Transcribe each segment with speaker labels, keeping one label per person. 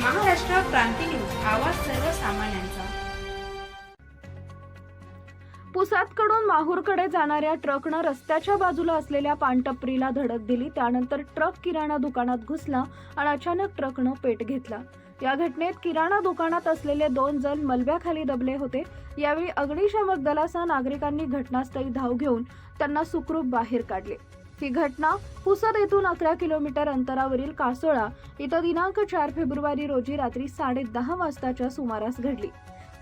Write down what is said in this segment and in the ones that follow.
Speaker 1: Maharashtra Kranti news आवाज सर्वसामान्यांचा.
Speaker 2: पुसादकडून माहूरकडे जाणाऱ्या ट्रकनं रस्त्याच्या बाजूला असलेल्या पानटपरीला धडक दिली त्यानंतर ट्रक किराणा दुकानात घुसला आणि अचानक ट्रकनं पेट घेतला. या घटनेत किराणा दुकानात असलेले दोन जण मलब्याखाली दबले होते. यावेळी अग्निशामक दलासह नागरिकांनी घटनास्थळी धाव घेऊन त्यांना सुखरूप बाहेर काढले. ही घटना पुसद येथून अकरा किलोमीटर अंतरावरील कासोळा इथं दिनांक चार फेब्रुवारी रोजी रात्री साडे दहा वाजताच्या सुमारास घडली.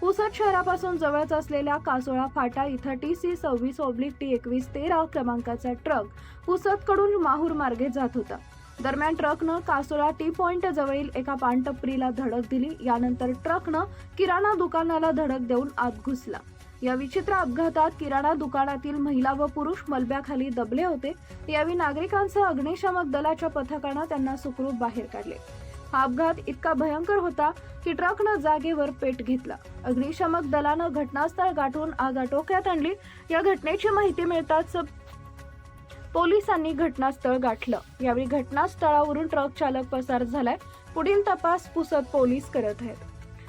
Speaker 2: पुसद शहरापासून जवळच असलेल्या कासोळा फाटा इथं टी सी सव्वीस ओब्लिक टी एकवीस तेरा क्रमांकाचा ट्रक पुसदकडून माहूर मार्गे जात होता. दरम्यान ट्रकनं कासोळा टी पॉइंट जवळील एका पानटपरीला धडक दिली. यानंतर ट्रकनं किराणा दुकानाला धडक देऊन आत घुसला. या विचित्र अपघातात किराणा दुकानातील महिला व पुरुष मलब्याखाली दबले होते यावेळी नागरिकांसह अग्निशामक दलाच्या पथकानं त्यांना सुखरूप बाहेर काढले. हा अपघात इतका भयंकर होता की ट्रकनं जागेवर पेट घेतला. अग्निशामक दलानं घटनास्थळ गाठून आग आटोक्यात आणली. या घटनेची माहिती मिळताच पोलिसांनी घटनास्थळ गाठलं. यावेळी घटनास्थळावरून ट्रक चालक पसार झालाय. पुढील तपास पुसत पोलीस करत आहेत.